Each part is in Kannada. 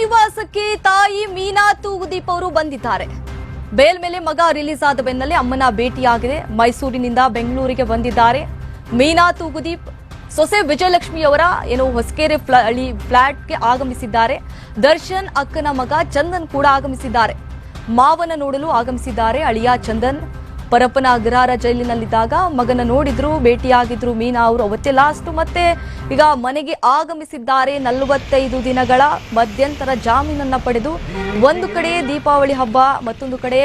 ನಿವಾಸಕ್ಕೆ ತಾಯಿ ಮೀನಾ ತೂಗುದೀಪ್ ಅವರು ಬಂದಿದ್ದಾರೆ. ಬೇಲ್ ಮೇಲೆ ಮಗ ರಿಲೀಸ್ ಆದ ಬೆನ್ನಲ್ಲೇ ಅಮ್ಮನ ಭೇಟಿಯಾಗಿದೆ. ಮೈಸೂರಿನಿಂದ ಬೆಂಗಳೂರಿಗೆ ಬಂದಿದ್ದಾರೆ ಮೀನಾ ತೂಗುದೀಪ್. ಸೊಸೆ ವಿಜಯಲಕ್ಷ್ಮಿ ಅವರ ಏನು ಹೊಸಕೆರೆ ಹಳ್ಳಿ ಫ್ಲಾಟ್ಗೆ ಆಗಮಿಸಿದ್ದಾರೆ. ದರ್ಶನ್ ಅಕ್ಕನ ಮಗ ಚಂದನ್ ಕೂಡ ಆಗಮಿಸಿದ್ದಾರೆ. ಮಾವನ ನೋಡಲು ಆಗಮಿಸಿದ್ದಾರೆ ಅಳಿಯ ಚಂದನ್. ಪರಪ್ಪನ ಅಗ್ರಹಾರ ಜೈಲಿನಲ್ಲಿದ್ದಾಗ ಮಗನ ನೋಡಿದ್ರು ಭೇಟಿಯಾಗಿದ್ರು ಮೀನಾ ಅವರು ಅವತ್ತೇ ಲಾಸ್ಟ್. ಮತ್ತೆ ಈಗ ಮನೆಗೆ ಆಗಮಿಸಿದ್ದಾರೆ ನಲವತ್ತೈದು ದಿನಗಳ ಮಧ್ಯಂತರ ಜಾಮೀನನ್ನ ಪಡೆದು ಒಂದು ಕಡೆ ದೀಪಾವಳಿ ಹಬ್ಬ ಮತ್ತೊಂದು ಕಡೆ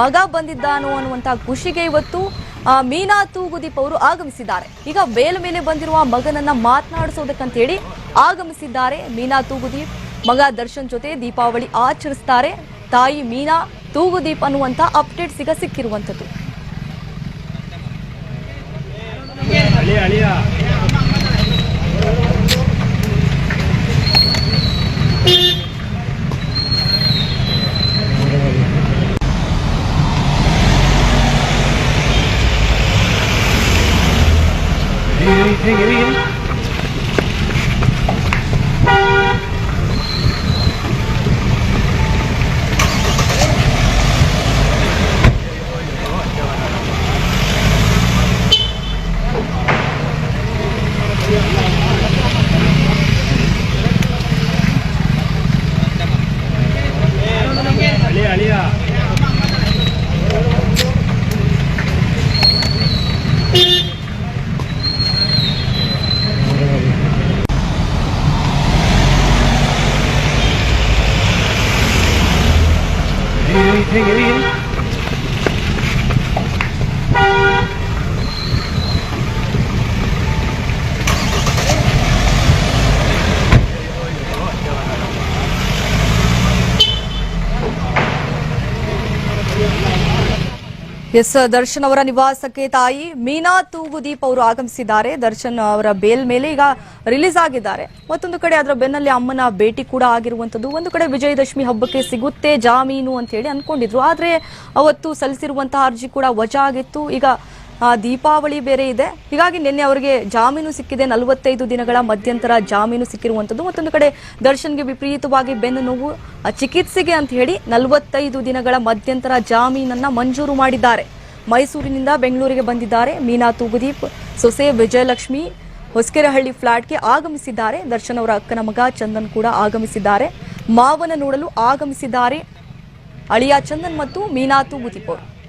ಮಗ ಬಂದಿದ್ದಾನೋ ಅನ್ನುವಂತ ಖುಷಿಗೆ ಇವತ್ತು ಆ, ಮೀನಾ ತೂಗುದೀಪ್ ಅವರು ಆಗಮಿಸಿದ್ದಾರೆ. ಈಗ ಬೇಲ್ ಮೇಲೆ ಬಂದಿರುವ ಮಗನನ್ನ ಮಾತನಾಡಿಸೋದಕ್ಕಂತ ಹೇಳಿ ಆಗಮಿಸಿದ್ದಾರೆ ಮೀನಾ ತೂಗುದೀಪ್. ಮಗ ದರ್ಶನ್ ಜೊತೆ ದೀಪಾವಳಿ ಆಚರಿಸ್ತಾರೆ. ತಾಯಿ ಮೀನಾ ತೂಗುದೀಪ್ ಅನ್ನುವಂತ ಅಪ್ಡೇಟ್ ಸಿಗ ಸಿಕ್ಕಿರುವಂತದ್ದು ಅಳಿಯ ಅಳಿಯ ಅಳಿಯ Hey, in. ಎಸ್, ದರ್ಶನ್ ಅವರ ನಿವಾಸಕ್ಕೆ ತಾಯಿ ಮೀನಾ ತೂಗುದೀಪ್ ಅವರು ಆಗಮಿಸಿದ್ದಾರೆ. ದರ್ಶನ್ ಅವರ ಬೇಲ್ ಮೇಲೆ ಈಗ ರಿಲೀಸ್ ಆಗಿದ್ದಾರೆ. ಮತ್ತೊಂದು ಕಡೆ ಅದರ ಬೆನ್ನಲ್ಲಿ ಅಮ್ಮನ ಭೇಟಿ ಕೂಡ ಆಗಿರುವಂತದ್ದು ಒಂದು ಕಡೆ ವಿಜಯದಶಮಿ ಹಬ್ಬಕ್ಕೆ ಸಿಗುತ್ತೆ, ಜಾಮೀನು ಅಂತ ಹೇಳಿ ಅನ್ಕೊಂಡಿದ್ರು ಆದ್ರೆ ಅವತ್ತು ಸಲ್ಲಿಸಿರುವಂತಹ ಅರ್ಜಿ ಕೂಡ ವಜಾ ಆಗಿತ್ತು ಈಗ ದೀಪಾವಳಿ ಬೇರೆ ಇದೆ. ಹೀಗಾಗಿ ನಿನ್ನೆ ಅವರಿಗೆ ಜಾಮೀನು ಸಿಕ್ಕಿದೆ. ನಲವತ್ತೈದು ದಿನಗಳ ಮಧ್ಯಂತರ ಜಾಮೀನು ಸಿಕ್ಕಿರುವಂತದ್ದು. ಮತ್ತೊಂದು ಕಡೆ ದರ್ಶನ್ಗೆ ವಿಪರೀತವಾಗಿ ಬೆನ್ನು ನೋವು ಚಿಕಿತ್ಸೆಗೆ ಅಂತ ಹೇಳಿ ನಲವತ್ತೈದು ದಿನಗಳ ಮಧ್ಯಂತರ ಜಾಮೀನನ್ನ ಮಂಜೂರು ಮಾಡಿದ್ದಾರೆ. ಮೈಸೂರಿನಿಂದ ಬೆಂಗಳೂರಿಗೆ ಬಂದಿದ್ದಾರೆ. ಮೀನಾ ತೂಗುದೀಪ್, ಸೊಸೆ ವಿಜಯಲಕ್ಷ್ಮಿ ಹೊಸಕೆರೆಹಳ್ಳಿ ಫ್ಲಾಟ್ಗೆ ಆಗಮಿಸಿದ್ದಾರೆ. ದರ್ಶನ್ ಅವರ ಅಕ್ಕನ ಮಗ ಚಂದನ್ ಕೂಡ ಆಗಮಿಸಿದ್ದಾರೆ. ಮಾವನ ನೋಡಲು ಆಗಮಿಸಿದ್ದಾರೆ. ಅಳಿಯ ಚಂದನ್ ಮತ್ತು ಮೀನಾತು ಅವರು.